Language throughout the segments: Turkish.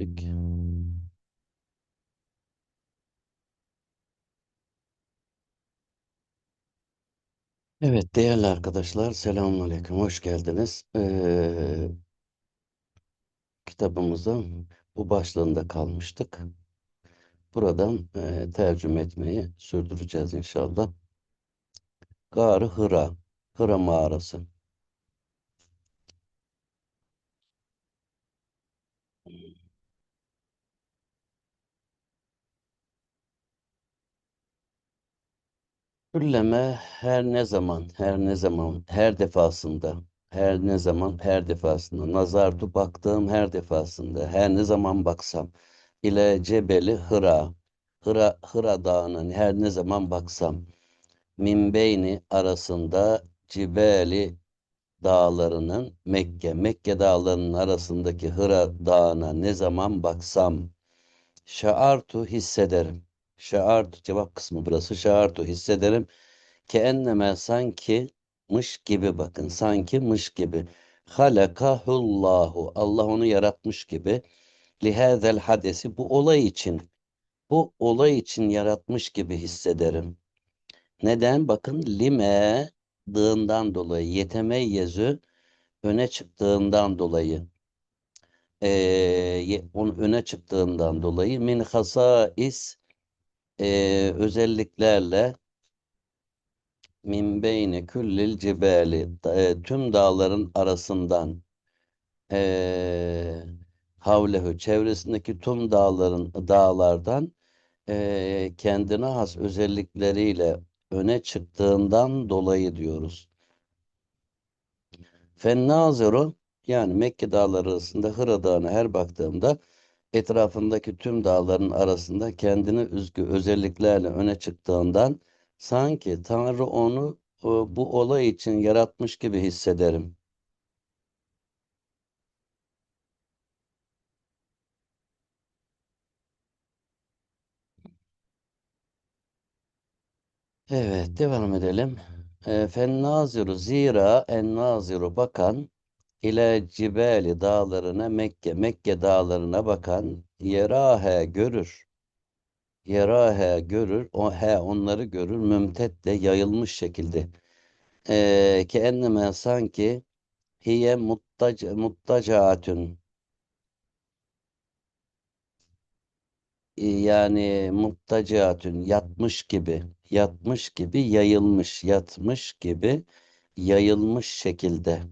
Peki. Evet değerli arkadaşlar selamünaleyküm hoş geldiniz. Ee, kitabımızın bu başlığında kalmıştık. Buradan e, tercüme etmeyi sürdüreceğiz inşallah. Gâr-ı Hıra, Hıra mağarası. Külleme her ne zaman, her ne zaman, her defasında, her ne zaman, her defasında, nazardu baktığım her defasında, her ne zaman baksam, ile cebeli Hıra, Hıra, Hıra dağının her ne zaman baksam, min beyni arasında cibeli dağlarının Mekke, Mekke dağlarının arasındaki Hıra dağına ne zaman baksam, şaartu hissederim. Şaartu cevap kısmı burası. Şaartu hissederim. Ke enneme sanki mış gibi bakın. Sanki mış gibi. Halakahullahu. Allah onu yaratmış gibi. Lihazel hadesi. Bu olay için. Bu olay için yaratmış gibi hissederim. Neden? Bakın lime dığından dolayı. Yetemeyyezü öne çıktığından dolayı. Ee, onun öne çıktığından dolayı min hasais e, özelliklerle min beyni küllil cibali e, tüm dağların arasından e, havlehu çevresindeki tüm dağların dağlardan e, kendine has özellikleriyle öne çıktığından dolayı diyoruz. Fennaziru yani Mekke dağları arasında Hıra Dağı'na her baktığımda etrafındaki tüm dağların arasında kendine özgü özelliklerle öne çıktığından sanki Tanrı onu e, bu olay için yaratmış gibi hissederim. Evet, devam edelim. Fennaziru zira en naziru bakan ile cibeli dağlarına Mekke, Mekke dağlarına bakan yerahe görür. Yerahe görür, o he onları görür, mümtetle yayılmış şekilde. Ee, ki enneme sanki hiye muttaca, muttacaatun yani muttacaatun yatmış gibi, yatmış gibi yayılmış, yatmış gibi yayılmış şekilde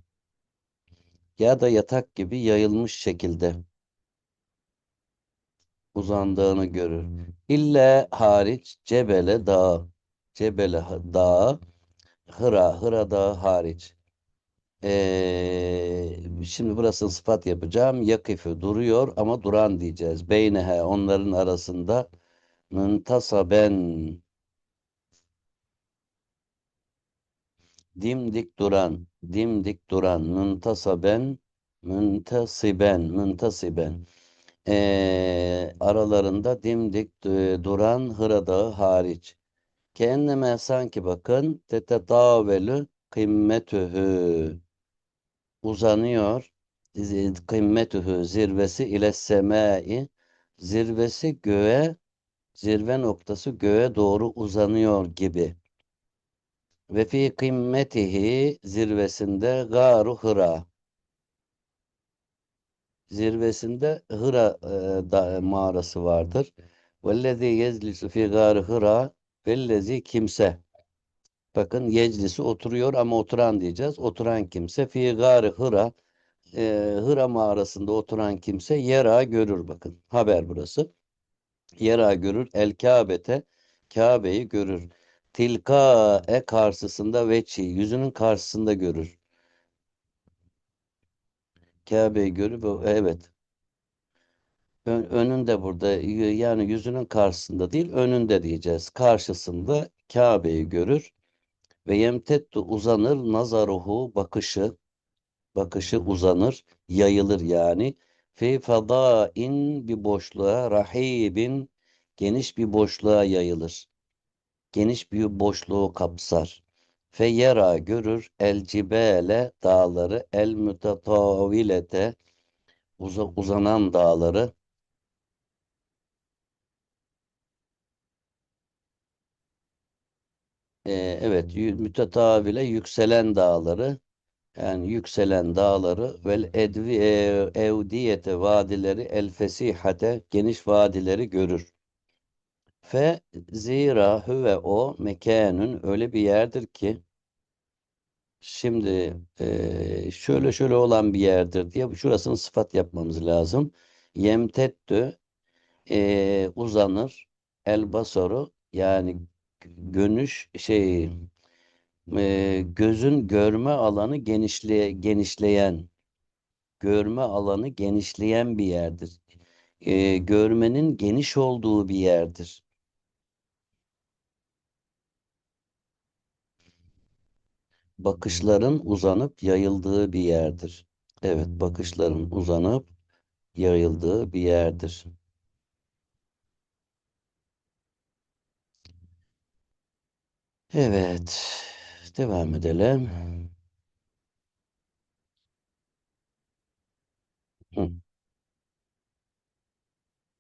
ya da yatak gibi yayılmış şekilde uzandığını görür. İlle hariç Cebele Dağı, Cebele Dağı, Hıra, Hıra Dağı hariç. Ee, şimdi burası sıfat yapacağım. Yakifu duruyor ama duran diyeceğiz. Beynehe onların arasında müntasaben dimdik duran, dimdik duran, müntasaben, müntasiben, müntasiben. Ee, aralarında dimdik e, duran Hıra Dağı hariç. Kendime sanki bakın tetedavelü kıymetühü uzanıyor kıymetühü zirvesi ile semai zirvesi göğe zirve noktası göğe doğru uzanıyor gibi. Ve fi kımmetihi zirvesinde garu hıra zirvesinde Hıra e, mağarası vardır. Vellezî yezlisu fi gâri Hıra vellezî kimse. Bakın yeclisi oturuyor ama oturan diyeceğiz. Oturan kimse fi gâri Hıra e, Hıra mağarasında oturan kimse yera görür bakın. Haber burası. Yera görür. El Kabe'te Kabe'yi görür. Tilka e karşısında veçi yüzünün karşısında görür. Kabe'yi görür. Evet. Ön, önünde burada yani yüzünün karşısında değil önünde diyeceğiz. Karşısında Kabe'yi görür ve yemtettu uzanır nazaruhu bakışı bakışı uzanır yayılır yani fi fadain bir boşluğa rahibin geniş bir boşluğa yayılır geniş bir boşluğu kapsar. Feyera görür el cibele dağları el mütetavilete uz uzanan dağları ee, evet mütetavile yükselen dağları yani yükselen dağları vel edvi evdiyete vadileri el fesihate geniş vadileri görür. Fe zira huve o mekanın öyle bir yerdir ki şimdi e, şöyle şöyle olan bir yerdir diye şurasını sıfat yapmamız lazım. Yemtettü e, uzanır el basoru yani gönüş şey e, gözün görme alanı genişleye, genişleyen görme alanı genişleyen bir yerdir. E, görmenin geniş olduğu bir yerdir. bakışların uzanıp yayıldığı bir yerdir. Evet, bakışların uzanıp yayıldığı bir yerdir. Evet, devam edelim. Hı.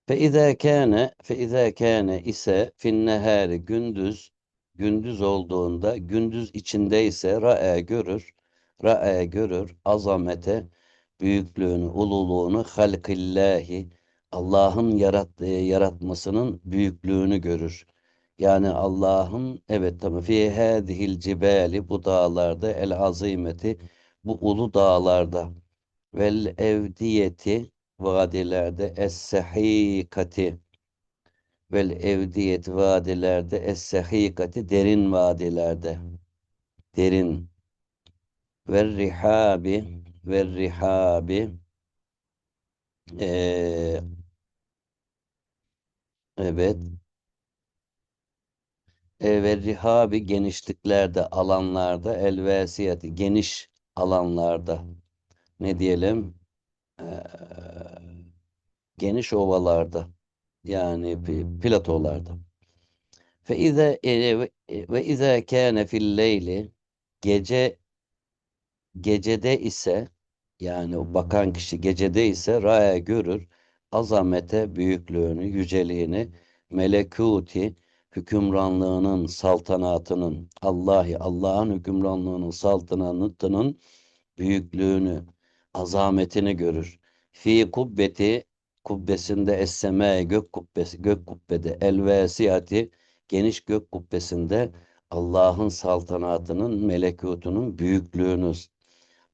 Fe izâ kâne, fe izâ kâne ise fin nehâri gündüz gündüz olduğunda gündüz içinde ise ra'e görür ra'e görür azamete büyüklüğünü ululuğunu halkillahi Allah'ın yarat, yaratmasının büyüklüğünü görür. Yani Allah'ın evet tamam fi hadihil cibali bu dağlarda el azimeti bu ulu dağlarda vel evdiyeti vadilerde es-sehikati vel evdiyet vadilerde es-sehikati derin vadilerde derin. Ve rihabi ve rihabi eee, evet. E, ve rihabi genişliklerde alanlarda elvesiyeti geniş alanlarda. Ne diyelim? Eee, geniş ovalarda yani pi- platolarda. Fe ize e, ve ize kâne fil leyli gece gecede ise yani o bakan kişi gecede ise raya görür azamete büyüklüğünü yüceliğini melekuti hükümranlığının saltanatının Allah'ı Allah'ın hükümranlığının saltanatının büyüklüğünü azametini görür. Fi kubbeti kubbesinde es-seme gök kubbesi gök kubbede el vesiyati geniş gök kubbesinde Allah'ın saltanatının melekutunun büyüklüğünü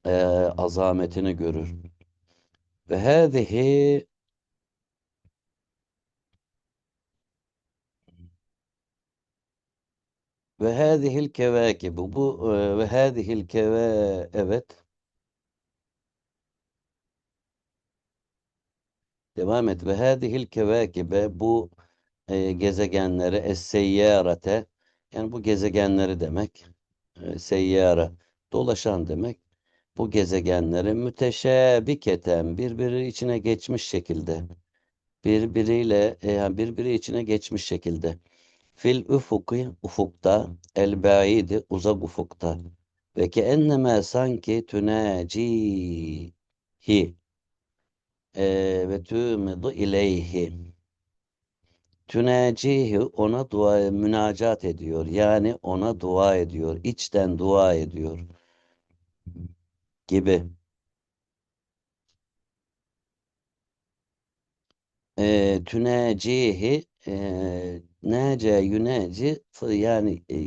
e, azametini görür. Ve hâzihi ve hâzihil kevâkibu bu e, ve hâzihil kevâ evet devam et. Ve hâzihil kevâkibe bu e, gezegenleri es-seyyarate yani bu gezegenleri demek e, seyyara dolaşan demek bu gezegenleri müteşabiketen birbiri içine geçmiş şekilde birbiriyle e, yani birbiri içine geçmiş şekilde. Fil ufuki ufukta el baidi uzak ufukta. Ve ki enneme sanki tünacihi e, ve tümidu ileyhi. Tünacihi ona dua münacat ediyor. Yani ona dua ediyor içten dua ediyor gibi. E, tünecihi e, nece yüneci yani e,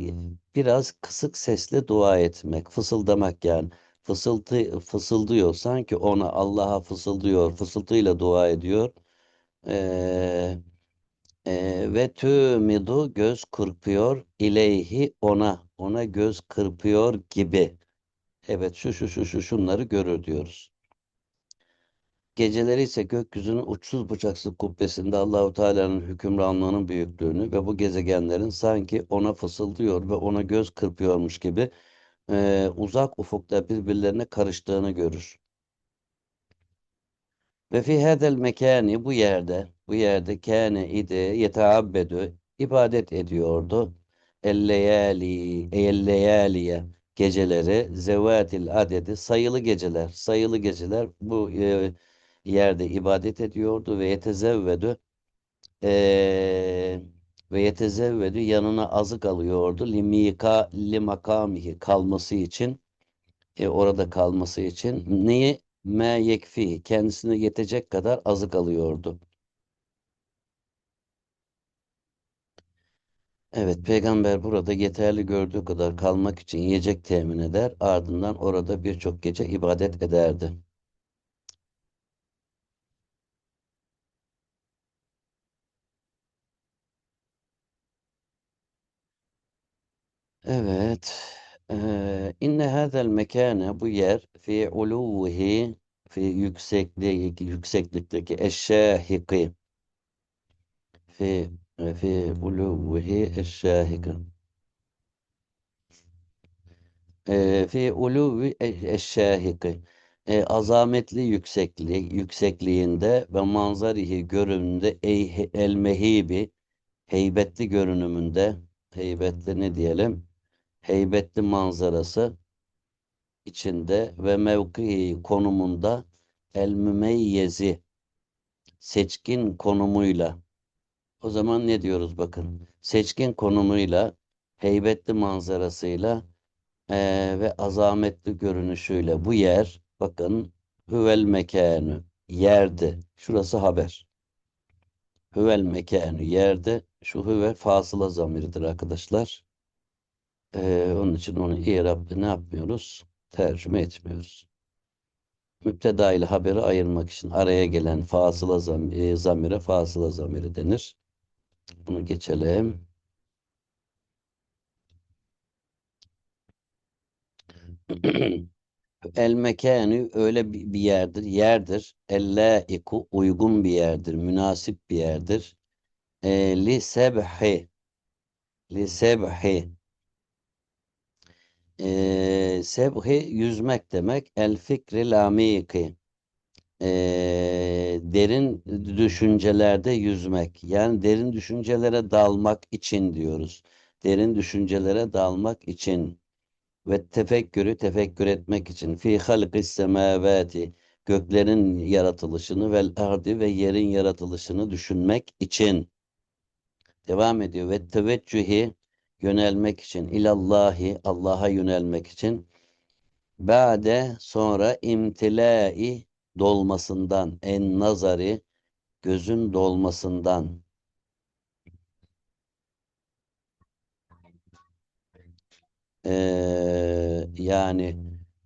biraz kısık sesle dua etmek, fısıldamak yani fısıltı fısıldıyor sanki ona Allah'a fısıldıyor, fısıltıyla dua ediyor. E, e, ve tümidu göz kırpıyor ileyhi ona ona göz kırpıyor gibi. Evet şu şu şu şu şunları görür diyoruz. Geceleri ise gökyüzünün uçsuz bucaksız kubbesinde Allahu Teala'nın hükümranlığının büyüklüğünü ve bu gezegenlerin sanki ona fısıldıyor ve ona göz kırpıyormuş gibi e, uzak ufukta birbirlerine karıştığını görür. Ve fi hadel mekani bu yerde bu yerde kâne idi yeteabbedü ibadet ediyordu. Elleyali elleyaliye geceleri zevatil adedi sayılı geceler sayılı geceler bu e, yerde ibadet ediyordu ve yetezevvedü eee ve yetezevvedü yanına azık alıyordu. Limika limakamihi kalması için e, orada kalması için neyi me yekfi kendisine yetecek kadar azık alıyordu. Evet, peygamber burada yeterli gördüğü kadar kalmak için yiyecek temin eder, ardından orada birçok gece ibadet ederdi. Evet, eee, inne hazel mekane bu yer fi uluvihi fi yüksekliği yükseklikteki eşşahiki fi fi uluvihi eşşahiki Eee, fi uluvi eşşahiki e, azametli yüksekliği yüksekliğinde ve manzarihi görünümünde ey el mehibi heybetli görünümünde heybetli ne diyelim heybetli manzarası içinde ve mevkii konumunda el mümeyyezi seçkin konumuyla o zaman ne diyoruz bakın seçkin konumuyla heybetli manzarasıyla eee, ve azametli görünüşüyle bu yer bakın hüvel mekanı yerdi. Şurası haber. Hüvel mekanı yerde şu hüve fasıla zamiridir arkadaşlar Eee, onun için onu İrab ne yapmıyoruz tercüme etmiyoruz müpteda ile haberi ayırmak için araya gelen fasıla zam e, zamire fasıla zamiri denir. Bunu geçelim. El mekanı öyle bir yerdir, yerdir. El-laiku uygun bir yerdir, münasip bir yerdir. E, li sebhi li sebhi e, sebhi yüzmek demek. El fikri lamiki e, derin düşüncelerde yüzmek. Yani derin düşüncelere dalmak için diyoruz. Derin düşüncelere dalmak için ve tefekkürü tefekkür etmek için fi halqis semavati göklerin yaratılışını vel ardi ve yerin yaratılışını düşünmek için devam ediyor ve teveccühi yönelmek için ilallahi Allah'a yönelmek için ba'de sonra imtilai dolmasından en nazari gözün dolmasından. Eee, yani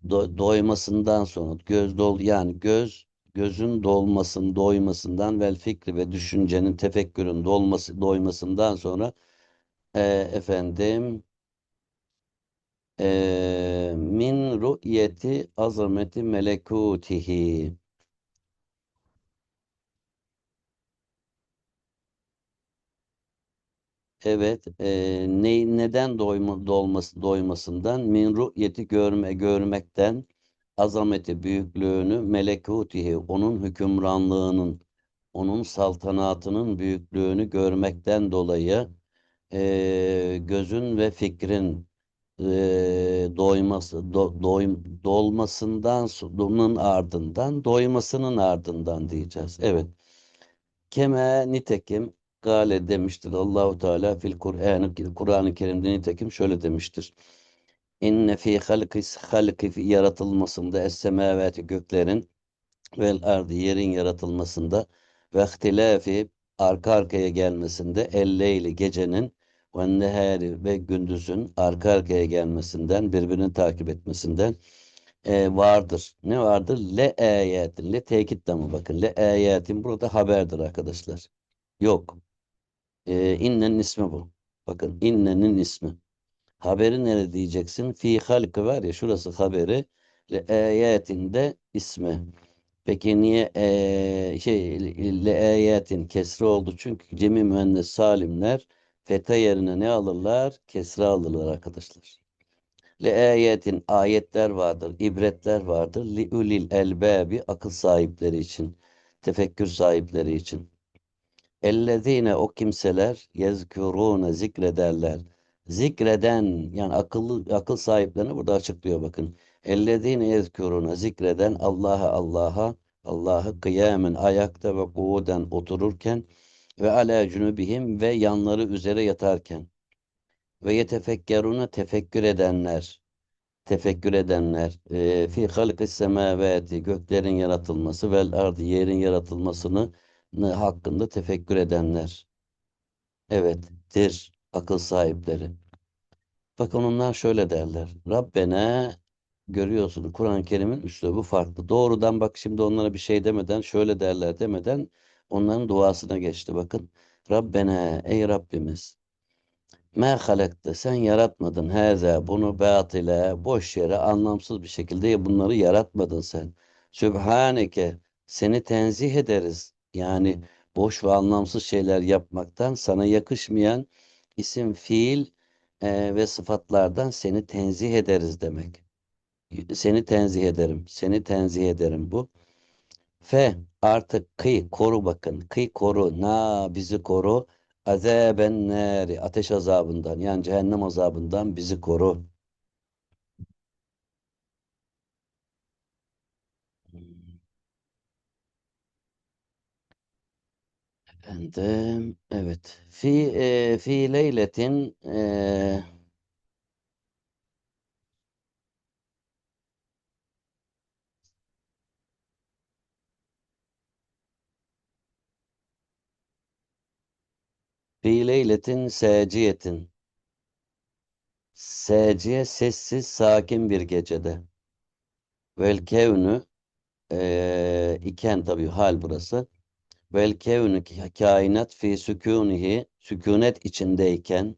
do- doymasından sonra göz dol yani göz gözün dolmasın doymasından vel fikri ve düşüncenin tefekkürün dolması doymasından sonra eee, efendim eee, min ru'yeti azameti melekutihi. Evet, eee, ne, neden doyma, dolması, doymasından, min ru'yeti görme, görmekten, azameti, büyüklüğünü, melekutihi, onun hükümranlığının, onun saltanatının büyüklüğünü görmekten dolayı, eee, gözün ve fikrin eee, doyması, do, doym- dolmasından, sonun ardından, doymasının ardından diyeceğiz. Evet. Keme nitekim gale demiştir Allahu Teala fil Kur'an Kur'an-ı Kerim'de nitekim şöyle demiştir. İnne fi halkis halki yaratılmasında es semavati göklerin vel ardı yerin yaratılmasında ve ihtilafi arka arkaya gelmesinde el-leyli gecenin ve nehari ve gündüzün arka arkaya gelmesinden birbirini takip etmesinden e, vardır. Ne vardır? Le ayatin. Le tekitle mi bakın? Le ayatin burada haberdir arkadaşlar. Yok. E, innenin ismi bu. Bakın innenin ismi. Haberi nerede diyeceksin? Fi halkı var ya şurası haberi. Le ayatin de ismi. Peki niye e, şey le ayatin kesri oldu? Çünkü cemi müennes salimler feta yerine ne alırlar? Kesra alırlar arkadaşlar. Le ayetin ayetler vardır, ibretler vardır. Li ulil elbabi akıl sahipleri için, tefekkür sahipleri için. Ellezine o kimseler yezkurune zikrederler. Zikreden yani akıllı akıl sahiplerini burada açıklıyor bakın. Ellezine yezkurune zikreden Allah'a Allah'a Allah'ı kıyamen ayakta ve kuuden otururken ve ala cunubihim ve yanları üzere yatarken ve yetefekkeruna tefekkür edenler tefekkür edenler e, fi halkis semavati göklerin yaratılması vel ardı yerin yaratılmasını hakkında tefekkür edenler evettir akıl sahipleri. Bakın onlar şöyle derler. Rabbena görüyorsun Kur'an-ı Kerim'in üslubu farklı. Doğrudan bak şimdi onlara bir şey demeden şöyle derler demeden onların duasına geçti. Bakın Rabbena ey Rabbimiz Me halakte sen yaratmadın heze bunu batile boş yere anlamsız bir şekilde bunları yaratmadın sen. Sübhaneke seni tenzih ederiz. Yani boş ve anlamsız şeyler yapmaktan sana yakışmayan isim, fiil e, ve sıfatlardan seni tenzih ederiz demek. Seni tenzih ederim. Seni tenzih ederim bu. Fe artık kıy koru bakın. Kıy koru. Na bizi koru. Azaben neri ateş azabından yani cehennem azabından bizi koru. Efendim evet. Fi e, fi leyletin e, fi leyletin seciyetin seciye sessiz sakin bir gecede vel kevnü e, iken tabii hal burası vel kevnü kainat fi sükunihi sükunet içindeyken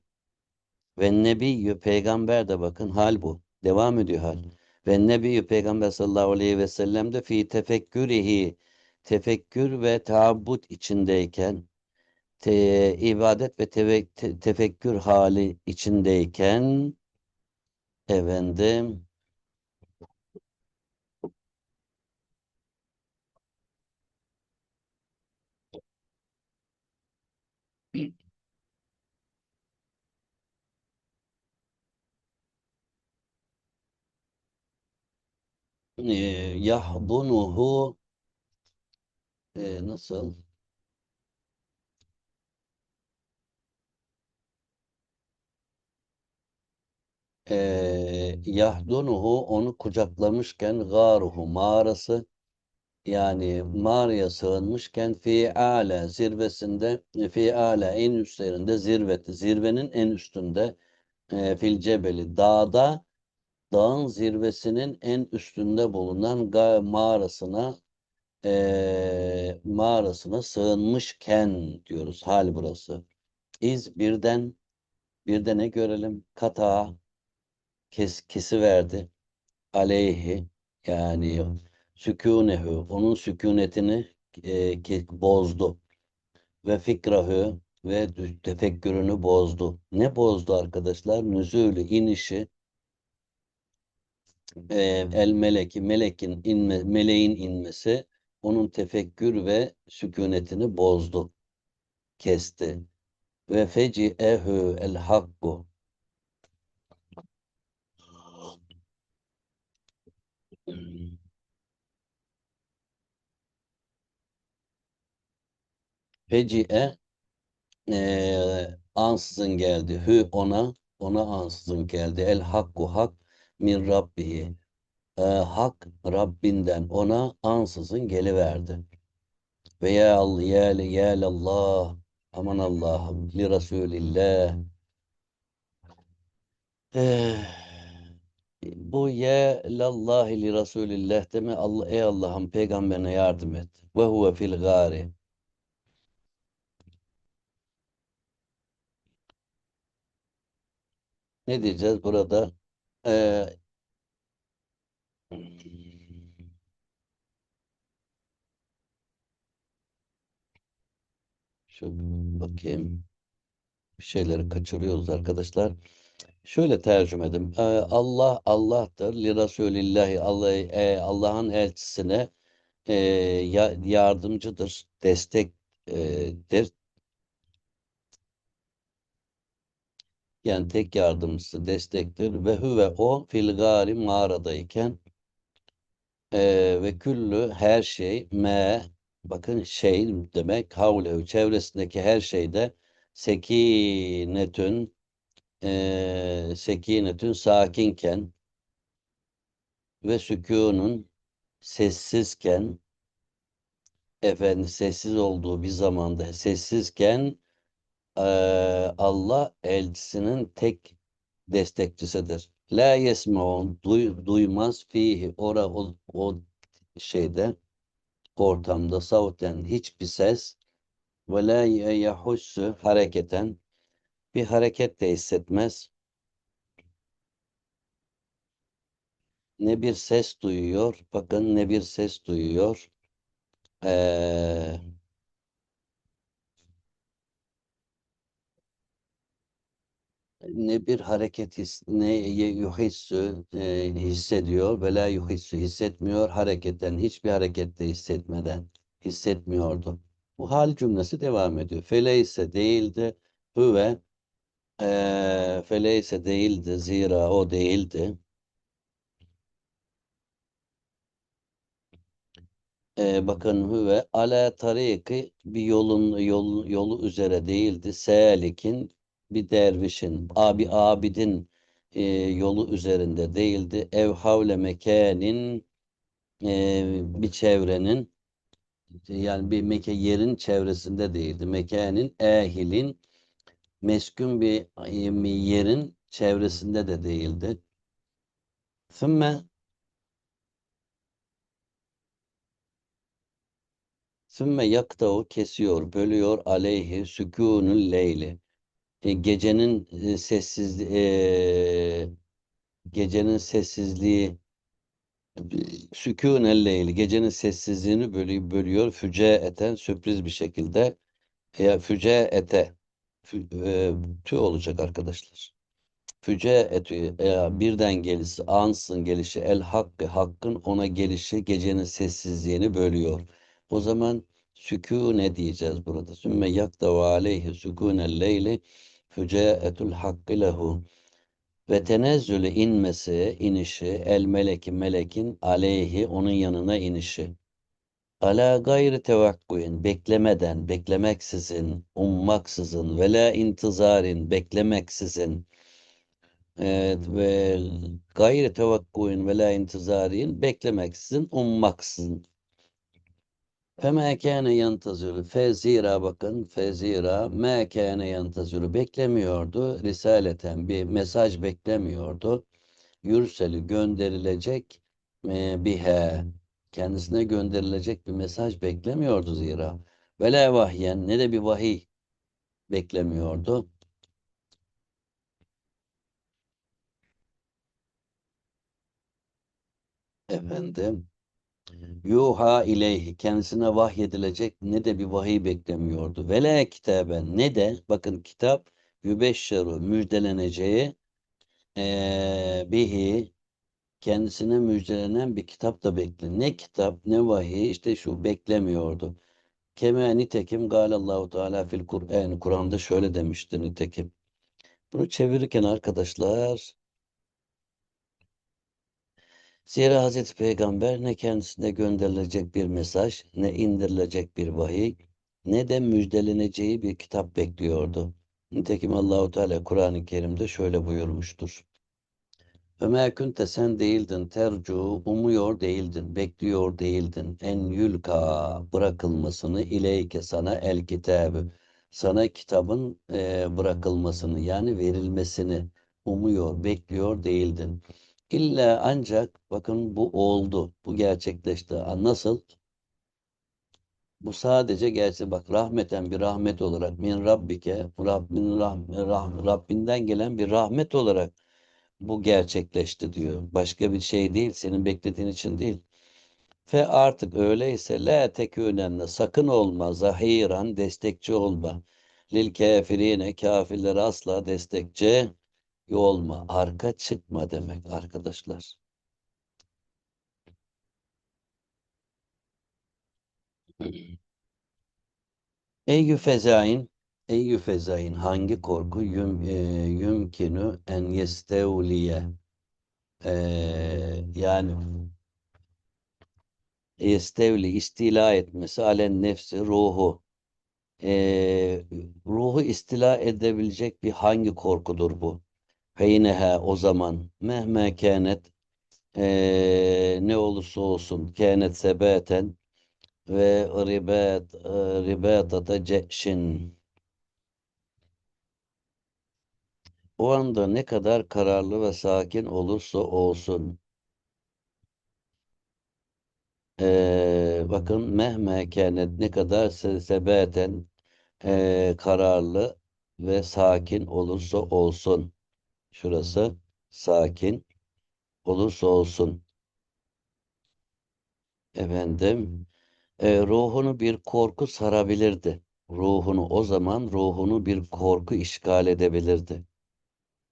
ve nebiyyü peygamber de bakın hal bu. Devam ediyor hal. Ve nebiyyü peygamber sallallahu aleyhi ve sellem de fi tefekkürihi tefekkür ve taabbut içindeyken te, ibadet ve teve, te, tefekkür hali içindeyken efendim e, yahdunuhu e, nasıl e, yahdunuhu onu kucaklamışken garuhu mağarası yani mağaraya sığınmışken fi ala zirvesinde fi ala en üstlerinde zirveti zirvenin en üstünde e, fil cebeli dağda dağın zirvesinin en üstünde bulunan mağarasına e, mağarasına sığınmışken diyoruz hal burası. İz birden birden ne görelim? Kata kes, kesi verdi. Aleyhi yani sükunehu onun sükunetini e, bozdu. Ve fikrahü ve tefekkürünü bozdu. Ne bozdu arkadaşlar? Nüzulü inişi e, el meleki melekin inme, meleğin inmesi onun tefekkür ve sükunetini bozdu. Kesti. Ve feci ehü el hakku Feci'e e, ansızın geldi. Hü ona, ona ansızın geldi. El hakku hak min Rabbihi. E, hak Rabbinden ona ansızın geliverdi. Ve ya Allah, ya, ya Allah, aman Allah'ım, li Resulillah. Eh, bu ye lallahi li Resulillah deme Allah, ey Allah'ım peygamberine yardım et. Ve huve fil gari. Ne diyeceğiz burada? Ee, şu bakayım. Bir şeyleri kaçırıyoruz arkadaşlar. Şöyle tercüme edeyim. Ee, Allah Allah'tır. Li Resulillahi Allah, e, Allah'ın elçisine e, ya, yardımcıdır, destektir. Yani tek yardımcısı destektir. Ve huve o fil gari mağaradayken e, ve küllü her şey me bakın şey demek havlehu çevresindeki her şeyde sekinetün eee sekinetün sakinken ve sükunun sessizken efendim sessiz olduğu bir zamanda sessizken eee, Allah elçisinin tek destekçisidir. La yesmaun duy, duymaz fihi ora o, o şeyde ortamda savten hiçbir ses ve la yahussu hareketen bir hareket de hissetmez. Ne bir ses duyuyor. Bakın ne bir ses duyuyor. Ee, ne bir hareket his, ne yuhissu e, hissediyor ve la yuhissu hissetmiyor hareketten hiçbir harekette hissetmeden hissetmiyordu. Bu hal cümlesi devam ediyor. Feleyse değildi hüve e, feleyse değildi zira o değildi. E, bakın hüve ala tariki bir yolun yol, yolu üzere değildi. Selikin bir dervişin, abi abidin e, yolu üzerinde değildi. Ev havle mekanin e, bir çevrenin yani bir meke yerin çevresinde değildi. Mekanin ehilin meskun bir yerin çevresinde de değildi. Sümme Sümme yakta'u kesiyor, bölüyor aleyhi sükûnül leyli. E, gecenin e, sessiz e, gecenin sessizliği sükûnel leyli gecenin sessizliğini bölüyor, bölüyor füceeten sürpriz bir şekilde e, füceete fü, e, tü olacak arkadaşlar. Füceetü e, birden gelişi, ansın gelişi, el hakkı, hakkın ona gelişi gecenin sessizliğini bölüyor. O zaman sükûne diyeceğiz burada. Sümme yakdavu aleyhi sükûnel leyli füceetul hakkı lehu. Ve tenezzülü inmesi, inişi, el meleki melekin aleyhi onun yanına inişi. Ala gayri tevakkuin beklemeden, beklemeksizin, ummaksızın ve la intizarin beklemeksizin Evet ve gayri tevakkuin ve la intizarin beklemeksizin, ummaksızın. Feme kâne yantazülü fezira bakın fezira me kâne yantazülü beklemiyordu. Risaleten bir mesaj beklemiyordu. Yürselü gönderilecek e, bihe kendisine gönderilecek bir mesaj beklemiyordu zira. Ve la vahyen ne de bir vahiy beklemiyordu. Efendim yuha ileyhi kendisine vahyedilecek ne de bir vahiy beklemiyordu. Ve la kitaben ne de bakın kitap yübeşşeru müjdeleneceği eee, bihi kendisine müjdelenen bir kitap da bekle. Ne kitap ne vahiy işte şu beklemiyordu. Keme nitekim galallahu teala fil Kur'an Kur'an'da şöyle demişti nitekim. Bunu çevirirken arkadaşlar Zira Hazreti Peygamber ne kendisine gönderilecek bir mesaj, ne indirilecek bir vahiy, ne de müjdeleneceği bir kitap bekliyordu. Nitekim Allahu Teala Kur'an-ı Kerim'de şöyle buyurmuştur. Ömer Künte sen değildin tercu, umuyor değildin, bekliyor değildin. En yülka bırakılmasını ileyke sana el kitabı. Sana kitabın e, bırakılmasını yani verilmesini umuyor, bekliyor değildin. İlla ancak bakın bu oldu. Bu gerçekleşti. Nasıl? Bu sadece gerçi bak rahmeten bir rahmet olarak min rabbike Rabbin rah, rah, Rabbinden gelen bir rahmet olarak bu gerçekleşti diyor. Başka bir şey değil. Senin beklediğin için değil. Fe artık öyleyse la tekûnenne sakın olma zahiran destekçi olma. Lil kafirine kafirlere asla destekçi olma. Arka çıkma demek arkadaşlar. Eyyü fezain Eyyü fezain hangi korku yüm, e, yümkünü en yestevliye e, yani yestevli istila etmesi alen nefsi ruhu. Ee, ruhu istila edebilecek bir hangi korkudur bu? Feyneha o zaman mehme kânet ee, ne olursa olsun kânet sebeten ve ribet ribatata ceşin o anda ne kadar kararlı ve sakin olursa olsun ee, bakın mehme kânet ne kadar se- sebeten ee, kararlı ve sakin olursa olsun şurası sakin olursa olsun efendim e, ruhunu bir korku sarabilirdi. Ruhunu o zaman ruhunu bir korku işgal edebilirdi.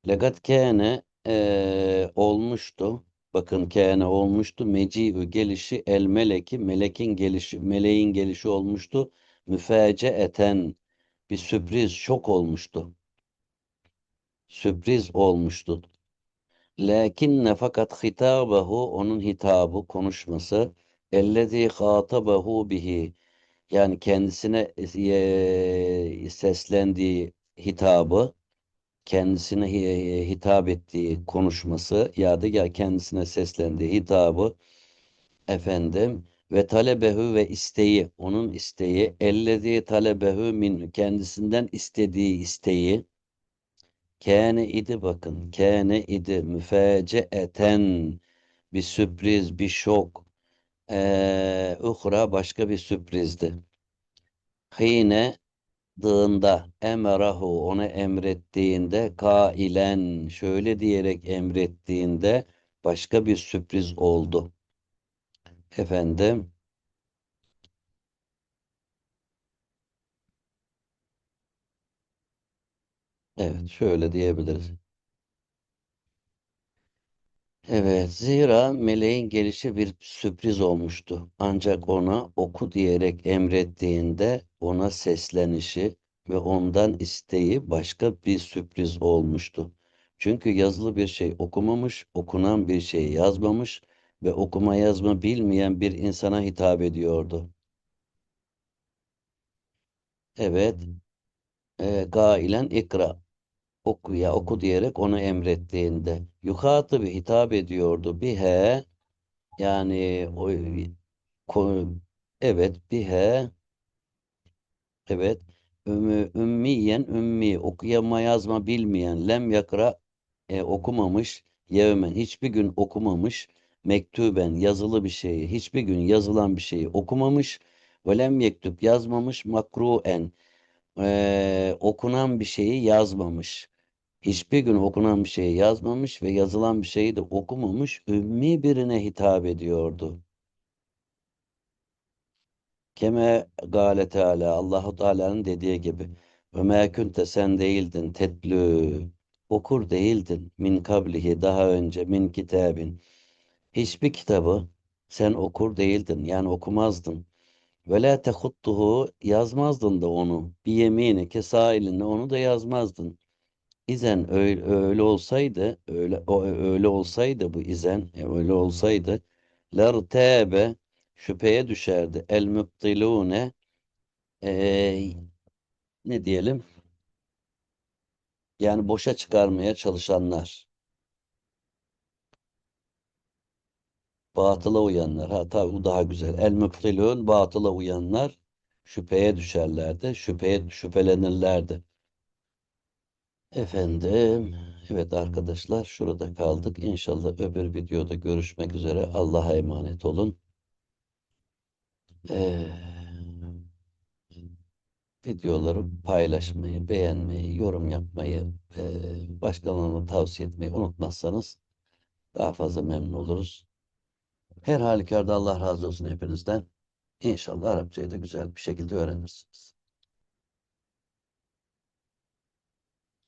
Legat kâne e, olmuştu. Bakın kâne olmuştu. Meci'ü gelişi el meleki melekin gelişi meleğin gelişi olmuştu. Müfeceeten bir sürpriz şok olmuştu. Sürpriz olmuştu. Lakinne fakat hitabehu onun hitabı konuşması ellezî hatabehu bihi yani kendisine e, seslendiği hitabı kendisine hi- hitap ettiği konuşması ya da ya kendisine seslendiği hitabı efendim ve talebehu ve isteği onun isteği ellezî talebehu min kendisinden istediği isteği Kâne idi bakın. Kâne idi. Müfeceeten. Bir sürpriz, bir şok. Ee, uhra başka bir sürprizdi. Hine dığında emerahu onu emrettiğinde kailen şöyle diyerek emrettiğinde başka bir sürpriz oldu. Efendim evet şöyle diyebiliriz. Evet, zira meleğin gelişi bir sürpriz olmuştu. Ancak ona oku diyerek emrettiğinde ona seslenişi ve ondan isteği başka bir sürpriz olmuştu. Çünkü yazılı bir şey okumamış, okunan bir şey yazmamış ve okuma yazma bilmeyen bir insana hitap ediyordu. Evet, e, gailen ikra oku ya oku diyerek onu emrettiğinde. Yuhatıbı hitap ediyordu. Bihe yani o evet bihe evet. Ümmü, ümmiyen ümmi okuyama yazma bilmeyen lem yakra e, okumamış yevmen hiçbir gün okumamış mektuben yazılı bir şeyi hiçbir gün yazılan bir şeyi okumamış ve lem yektub yazmamış makruen e, okunan bir şeyi yazmamış Hiçbir gün okunan bir şeyi yazmamış ve yazılan bir şeyi de okumamış, ümmi birine hitap ediyordu. Keme gâle Teala, Allahu Teala'nın dediği gibi. Ve mâ kunte sen değildin tetlü, okur değildin min kablihi daha önce min kitabin. Hiçbir kitabı sen okur değildin yani okumazdın. Ve la tehuttuhu yazmazdın da onu. Bir yemini kesailinde onu da yazmazdın. İzen öyle, öyle olsaydı, öyle o öyle olsaydı bu izen e, öyle olsaydı lertebe şüpheye düşerdi. El müptilune e, ne diyelim? Yani boşa çıkarmaya çalışanlar, batıla uyanlar. Ha tabii bu daha güzel. El müptilun batıla uyanlar şüpheye düşerlerdi. Şüpheye şüphelenirlerdi. Efendim, evet arkadaşlar şurada kaldık. İnşallah öbür videoda görüşmek üzere. Allah'a emanet olun. Ee, videoları paylaşmayı, beğenmeyi, yorum yapmayı, e, başkalarına tavsiye etmeyi unutmazsanız daha fazla memnun oluruz. Her halükarda Allah razı olsun hepinizden. İnşallah Arapçayı da güzel bir şekilde öğrenirsiniz.